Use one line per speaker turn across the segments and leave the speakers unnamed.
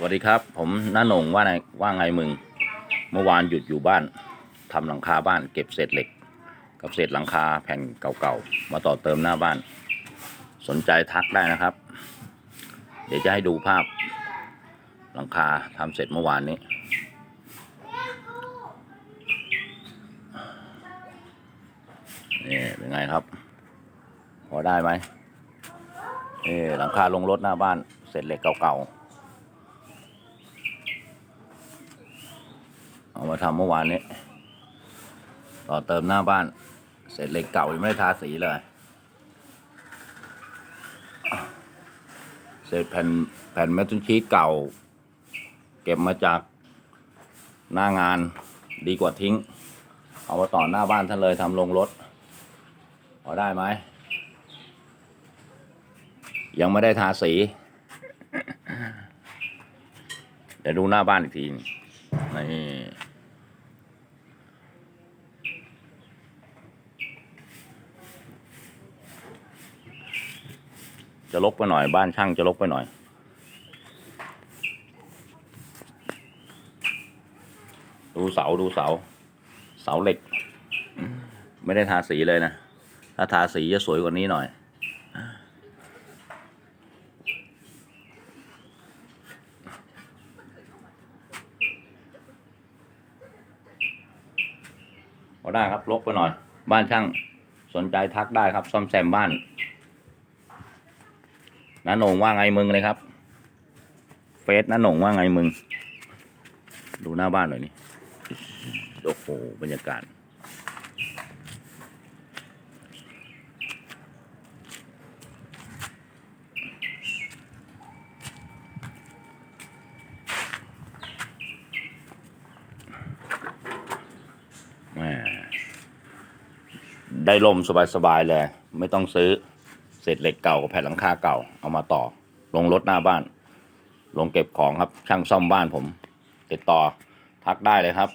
สวัสดีครับ ผมน้าหนงว่าไงว่าไงมึง เมื่อวานหยุดอยู่บ้านทำหลังคาบ้าน เก็บเศษเหล็ก กับเศษหลังคาแผ่นเก่าๆมาต่อเติมหน้าบ้าน สนใจทักได้นะครับ เดี๋ยวจะให้ดูภาพ หลังคาทำเสร็จเมื่อวานนี้ นี่เป็นไงครับ พอได้ไหมนี่หลังคาลงรถหน้าบ้านเศษเหล็กเก่าๆ เอามาทำเมื่อวานนี้ ต่อเติมหน้าบ้านเศษเหล็กเก่ายังไม่ได้ทาสีเลยเศษแผ่นแผ่นแมตตุนชีตเก่า เก็บมาจากหน้างานดีกว่าทิ้ง เอามาต่อหน้าบ้านท่านเลยทำลงรถพอได้ไหม ยังไม่ได้ทาสีเดี๋ยวดูหน้าบ้านอีกทีนี่ จะลกไปหน่อยบ้านช่างจะลกไปหน่อย ดูเสาดูเสา เสาเหล็ก ไม่ได้ทาสีเลยนะ ถ้าทาสีจะสวยกว่านี้หน่อยพอได้ครับลกไปหน่อย บ้านช่างสนใจทักได้ครับ ซ่อมแซมบ้าน น้าหนงว่าไงมึงเลยครับ เฟซน้าหนงว่าไงมึง ดูหน้าบ้านหน่อยนี่ โอ้โห บรรยากาศแหม่ได้ลมสบาย ๆ เลย ไม่ต้องซื้อ เศษเหล็กเก่ากับแผ่นหลังคาเก่าเอามาต่อ ลงรถหน้าบ้าน ลงเก็บของครับช่างซ่อมบ้านผม ติดต่อทักได้เลยครับ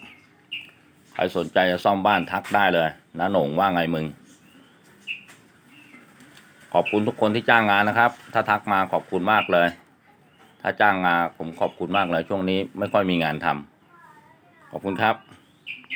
ใครสนใจจะซ่อมบ้านทักได้เลยน้าหนงว่าไงมึง ขอบคุณทุกคนที่จ้างงานนะครับ ถ้าทักมาขอบคุณมากเลย ถ้าจ้างงานผมขอบคุณมากเลย ช่วงนี้ไม่ค่อยมีงานทำขอบคุณครับ